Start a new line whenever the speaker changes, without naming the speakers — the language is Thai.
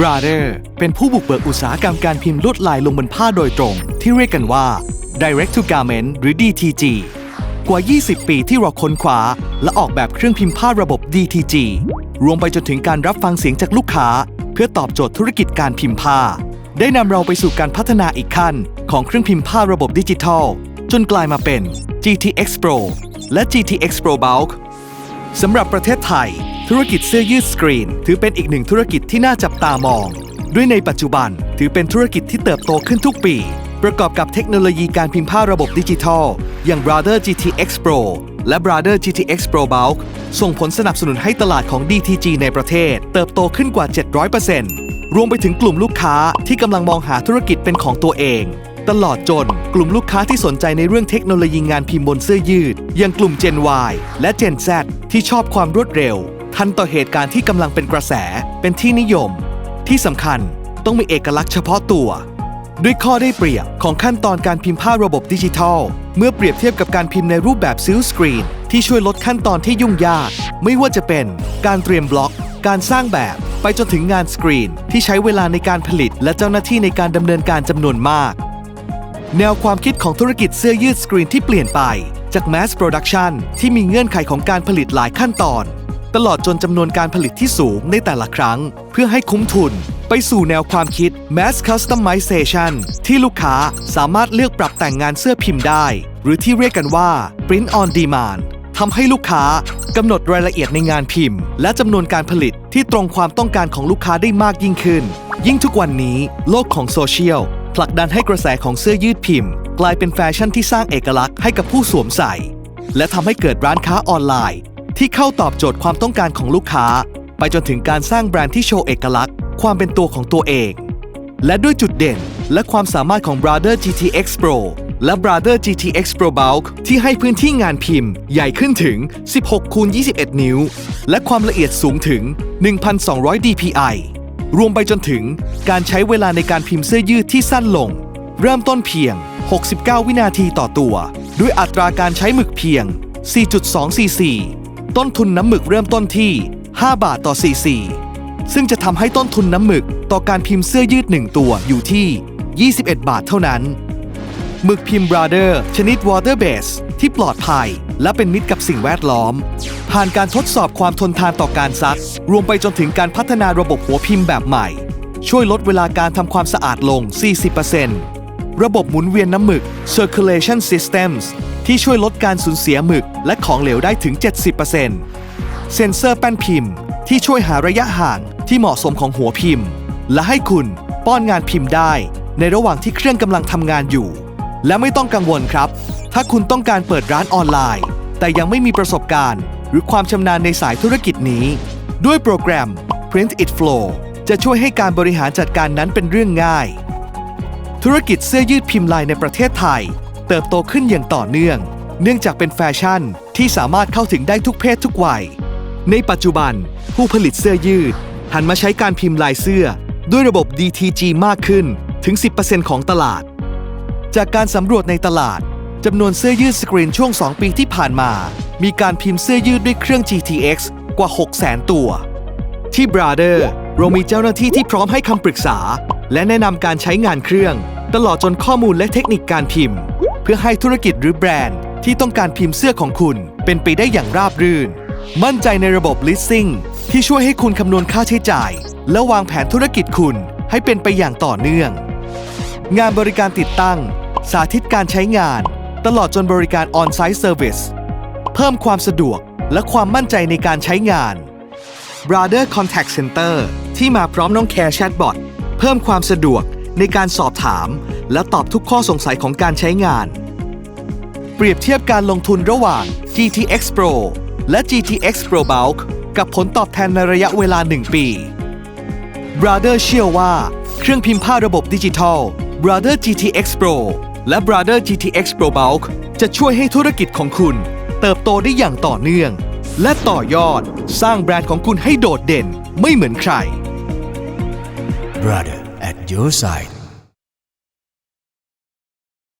Brother เป็นผู้บุกเบิกอุตสาหกรรมการพิมพ์ลวดลายลงบนผ้าโดยตรง ที่เรียกกันว่า Direct to Garment หรือ DTG กว่า 20 ปีที่เราค้นคว้า และออกแบบเครื่องพิมพ์ผ้าระบบ DTG รวมไปจนถึงการรับฟังเสียงจากลูกค้า เพื่อตอบโจทย์ธุรกิจการพิมพ์ผ้า ได้นำเราไปสู่การพัฒนาอีกขั้น ของเครื่องพิมพ์ผ้าระบบดิจิทัล จนกลายมาเป็น GTX Pro และ GTX Pro Bulk สำหรับประเทศไทย ธุรกิจเสื้อยืดสกรีน ถือเป็นอีกหนึ่งธุรกิจที่น่าจับตามอง ด้วยในปัจจุบันถือเป็นธุรกิจที่เติบโตขึ้นทุกปี ประกอบกับเทคโนโลยีการพิมพ์ผ้าระบบดิจิทัล อย่าง Brother GTX Pro และ Brother GTX Pro Bulk ส่งผลสนับสนุนให้ตลาดของ DTG ในประเทศ เติบโตขึ้นกว่า 700%รวมไปถึงกลุ่มลูกค้าที่กำลังมองหาธุรกิจเป็นของตัวเอง ตลอดจน กลุ่มลูกค้าที่สนใจในเรื่องเทคโนโลยีงานพิมพ์บนเสื้อยืด อย่างกลุ่ม Gen Y และ Gen Z ที่ชอบความรวดเร็ว ทันต่อเหตุการณ์ที่กำลังเป็นกระแส เป็นที่นิยม ที่สำคัญต้องมีเอกลักษณ์เฉพาะตัว ด้วยข้อได้เปรียบของขั้นตอนการพิมพ์ผ้าระบบดิจิทัล เมื่อเปรียบเทียบกับการพิมพ์ในรูปแบบซิลสกรีนที่ช่วยลดขั้นตอนที่ยุ่งยาก ไม่ว่าจะเป็นการเตรียมบล็อก การสร้างแบบไปจนถึงงานสกรีนที่ใช้เวลาในการผลิตและเจ้าหน้าที่ในการดำเนินการจำนวนมาก แนวความคิดของธุรกิจเสื้อยืดสกรีนที่เปลี่ยนไป จาก Mass Production ที่มีเงื่อนไขของการผลิตหลายขั้นตอน ตลอดจนจำนวนการผลิตที่สูงในแต่ละครั้ง เพื่อให้คุ้มทุน ไปสู่แนวความคิด Mass Customization ที่ลูกค้าสามารถเลือกปรับแต่งงานเสื้อพิมพ์ได้ หรือที่เรียกกันว่า Print on Demand ทำให้ลูกค้ากำหนดรายละเอียดในงานพิมพ์ และจำนวนการผลิตที่ตรงความต้องการของลูกค้าได้มากยิ่งขึ้น ยิ่งทุกวันนี้โลกของโซเชียล ผลักดันให้กระแสของเสื้อยืดพิมพ์ กลายเป็นแฟชั่นที่สร้างเอกลักษณ์ให้กับผู้สวมใส่ และทำให้เกิดร้านค้าออนไลน์ ที่เข้าตอบโจทย์ความต้องการของลูกค้า ไปจนถึงการสร้างแบรนด์ที่โชว์เอกลักษณ์ ความเป็นตัวของตัวเอง และด้วยจุดเด่น และความสามารถของ Brother GTX Pro และ Brother GTX Pro Bulk ที่ให้พื้นที่งานพิมพ์ใหญ่ขึ้นถึง 16คูณ21 นิ้ว และความละเอียดสูงถึง 1,200 dpi รวมไปจนถึงการใช้เวลาในการพิมพ์เสื้อยืดที่สั้นลง เริ่มต้นเพียง 69 วินาทีต่อตัว ด้วยอัตราการใช้หมึกเพียง 4.2 cc ต้นทุนน้ำหมึกเริ่มต้นที่ 5 บาทต่อ cc ซึ่งจะทำให้ต้นทุนน้ำหมึกต่อการพิมพ์เสื้อยืด 1 ตัวอยู่ที่ 21 บาทเท่านั้น หมึกพิมพ์ Brother ชนิด Water Base ที่ปลอดภัย และเป็นมิตรกับสิ่งแวดล้อม ผ่านการทดสอบความทนทานต่อการซัก รวมไปจนถึงการพัฒนาระบบหัวพิมพ์แบบใหม่ ช่วยลดเวลาการทำความสะอาดลง 40%ระบบหมุนเวียนน้ำหมึก Circulation Systems ที่ช่วยลดการสูญเสียหมึกและของเหลวได้ถึง 70%เซ็นเซอร์แป้นพิมพ์ ที่ช่วยหาระยะห่างที่เหมาะสมของหัวพิมพ์ และให้คุณป้อนงานพิมพ์ได้ ในระหว่างที่เครื่องกำลังทำงานอยู่ และไม่ต้องกังวลครับ ถ้าคุณต้องการเปิดร้านออนไลน์ แต่ยังไม่มีประสบการณ์ หรือความชำนาญในสายธุรกิจนี้ ด้วยโปรแกรม Print It Flow จะช่วยให้การบริหารจัดการนั้นเป็นเรื่องง่าย ธุรกิจเสื้อยืดพิมพ์ลายในประเทศไทย เติบโตขึ้นอย่างต่อเนื่อง เนื่องจากเป็นแฟชั่นที่สามารถเข้าถึงได้ทุกเพศทุกวัย ในปัจจุบัน ผู้ผลิตเสื้อยืด หันมาใช้การพิมพ์ลายเสื้อ ด้วยระบบ DTG มากขึ้นถึง 10%ของตลาด จากการสำรวจในตลาด จำนวนเสื้อยืดสกรีนช่วง 2 ปีที่ผ่านมา มีการพิมพ์เสื้อยืดด้วยเครื่อง GTX กว่า 600,000 ตัว ที่ Brother เรามีเจ้าหน้าที่ที่พร้อมให้คำปรึกษา และแนะนำการใช้งานเครื่อง ตลอดจนข้อมูลและเทคนิคการพิมพ์ เพื่อให้ธุรกิจหรือแบรนด์ ที่ต้องการพิมพ์เสื้อของคุณเป็นไปได้อย่างราบรื่น มั่นใจในระบบ Leasing ที่ช่วยให้คุณคำนวณค่าใช้จ่าย และวางแผนธุรกิจคุณให้เป็นไปอย่างต่อเนื่อง งานบริการติดตั้ง สาธิตการใช้งาน ตลอดจนบริการ On-Site Service เพิ่มความสะดวกและความมั่นใจในการใช้งาน Brother Contact Center ที่มาพร้อมน้องแคร์แชทบอทเพิ่มความสะดวกในการสอบถาม และตอบทุกข้อสงสัยของการใช้งาน เปรียบเทียบการลงทุนระหว่าง GTX Pro และ GTX Pro Bulk กับผลตอบแทนในระยะเวลา 1 ปี Brother เชื่อว่า เครื่องพิมพ์ผ้าระบบดิจิทัล Brother GTX Pro และ Brother GTX Pro Bulk จะช่วยให้ธุรกิจของคุณ เติบโตได้อย่างต่อเนื่อง และต่อยอดสร้างแบรนด์ของคุณให้โดดเด่นไม่เหมือนใคร
Brother at your side